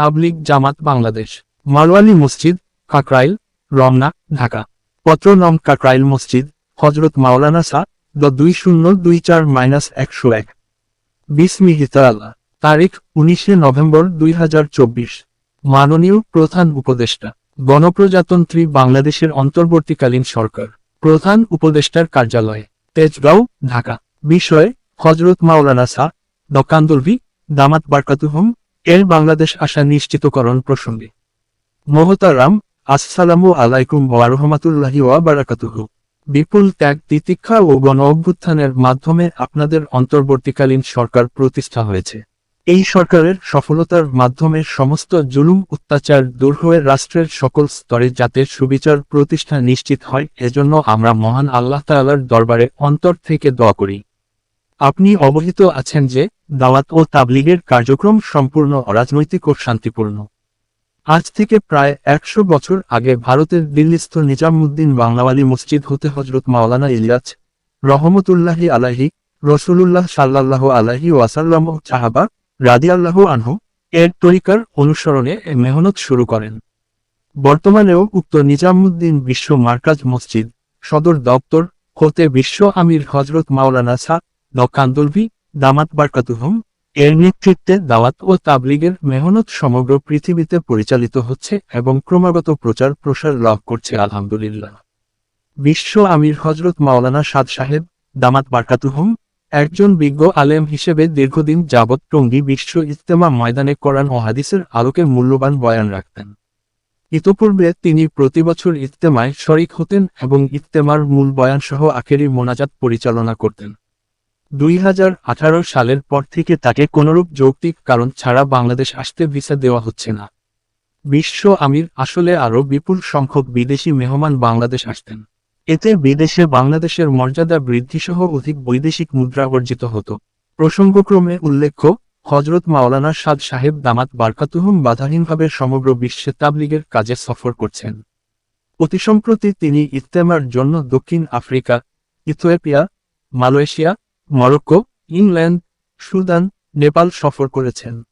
তাবলিগ জামাত বাংলাদেশ। মারওয়ালি মসজিদ, কাকরাইল, রমনা, ঢাকা। পত্র নম কাকরাইল মসজিদ হজরত মাওলানা সা দ দুই শূন্য দুই চার মাইনাস একশো এক। বিসমিহিতাল্লাহ তারিখ, উনিশে নভেম্বর দুই হাজার চব্বিশ। মাননীয় প্রধান উপদেষ্টা। গণপ্রজাতন্ত্রী বাংলাদেশের অন্তর্বর্তীকালীন সরকার। প্রধান উপদেষ্টার কার্যালয়, তেজগাঁও, ঢাকা। বিষয় হজরত মাওলানা সা দকান্দলভি দামাত বারকাতুহম এর বাংলাদেশ আসা নিশ্চিতকরণ প্রসঙ্গে। মোহতারাম আসসালামু আলাইকুম ওয়া রহমাতুল্লাহি ওয়া বারাকাতুহু। বিপুল ত্যাগ, তিতিক্ষা ও গণ অভ্যুত্থানের মাধ্যমে আপনাদের অন্তর্বর্তীকালীন সরকার প্রতিষ্ঠা হয়েছে। এই সরকারের সফলতার মাধ্যমে সমস্ত জুলুম, অত্যাচার দূর হয়ে রাষ্ট্রের সকল স্তরে যাতে সুবিচার প্রতিষ্ঠা নিশ্চিত হয়। এজন্য আমরা মহান আল্লাহ তাআলার দরবারে অন্তর থেকে দোয়া করি। আপনি অবহিত আছেন যে দাওয়াত ও তাবলিগের কার্যক্রম সম্পূর্ণ অরাজনৈতিক ও শান্তিপূর্ণ। আজ থেকে প্রায় একশো বছর আগে ভারতের দিল্লিস্থ নিজামুদ্দিন বাংলাওয়ালি মসজিদ হতে হজরত মাওলানা ইলিয়াস রহমতুল্লাহি আলাহি রসুলুল্লাহ সাল্লাল্লাহু আলাহি ওয়াসাল্লাম চাহাবা রাদিয়াল্লাহ আনহু এর তরিকার অনুসরণে মেহনত শুরু করেন। বর্তমানেও উক্ত নিজামুদ্দিন বিশ্ব মার্কাজ মসজিদ সদর দপ্তর হতে বিশ্ব আমির হজরত মাওলানা সা দকান্দলভি দামাত বারকাতুহম, এর নেতৃত্বে দাওয়াত ও তাবলিগের মেহনত সমগ্র পৃথিবীতে পরিচালিত হচ্ছে এবং ক্রমাগত প্রচার প্রসার লাভ করছে, আলহামদুলিল্লাহ। বিশ্ব আমির হজরত মাওলানা সাদ সাহেব, দামাত বারকাতুহম, একজন বিজ্ঞ আলেম হিসেবে দীর্ঘদিন যাবৎ টঙ্গী বিশ্ব ইজতেমা ময়দানে কোরআন ও হাদিসের আলোকে মূল্যবান বয়ান রাখতেন। ইতোপূর্বে তিনি প্রতিবছর ইজতেমায় শরিক হতেন এবং ইজতেমার মূল বয়ান সহ আখেরি মোনাজাত পরিচালনা করতেন। দুই হাজার আঠারো সালের পর থেকে তাকে কোনরূপ যৌক্তিক কারণ ছাড়া বাংলাদেশ আসতে ভিসা দেওয়া হচ্ছে না। বিশ্ব আমির আসলে আরও বিপুল সংখ্যক বিদেশি মেহমান বাংলাদেশ আসতেন। এতে বিদেশে বাংলাদেশের মর্যাদা বৃদ্ধিসহ অধিক বৈদেশিক মুদ্রা অর্জিত হতো। প্রসঙ্গক্রমে উল্লেখ্য হজরত মাওলানা সাদ সাহেব দামাত বারকাতুহুম বাধাহীনভাবে সমগ্র বিশ্বে তাবলিগের কাজে সফর করছেন। অতি সম্প্রতি তিনি ইস্তেমার জন্য দক্ষিণ Africa, Ethiopia, Malaysia Morocco, England, Sudan, Nepal সফর করেছেন।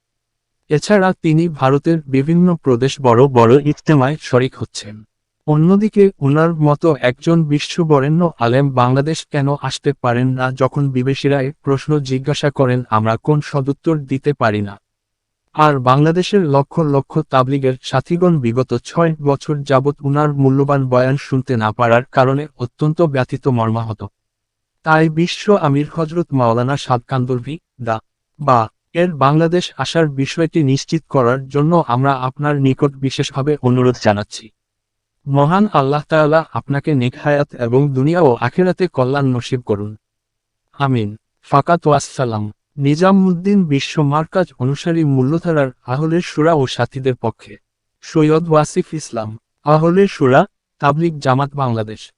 এছাড়া তিনি ভারতের বিভিন্ন প্রদেশ বড় বড় ইজতেমায় শরিক হচ্ছেন। অন্যদিকে উনার মতো একজন বিশ্ববরেণ্য আলেম বাংলাদেশ কেন আসতে পারেন না যখন বিবেশীরা প্রশ্ন জিজ্ঞাসা করেন, আমরা কোন সদুত্তর দিতে পারি না? আর বাংলাদেশের লক্ষ লক্ষ তাবলিগের সাথীগণ বিগত ছয় বছর যাবৎ উনার মূল্যবান বয়ান শুনতে না পারার কারণে অত্যন্ত ব্যথিত মর্মাহত। তাই বিশ্ব আমির হজরত মাওলানা সাদকান্দরভি দা, বা, এর বাংলাদেশ আসার বিষয়টি নিশ্চিত করার জন্য আমরা আপনার নিকট বিশেষভাবে অনুরোধ জানাচ্ছি। মহান আল্লাহ তাআলা আপনাকে নেকহায়াত এবং দুনিয়া ও আখেরাতে কল্যাণ নসিব করুন। আমিন। ফাকাত ওয়াসসালাম নিজামুদ্দিন বিশ্ব মার্কাজ অনুসারী মূল্যধারার আহলের সুরা ও সাথীদের পক্ষে। সৈয়দ ওয়াসিফ ইসলাম। আহলের সুরা, তাবলিগ জামাত বাংলাদেশ।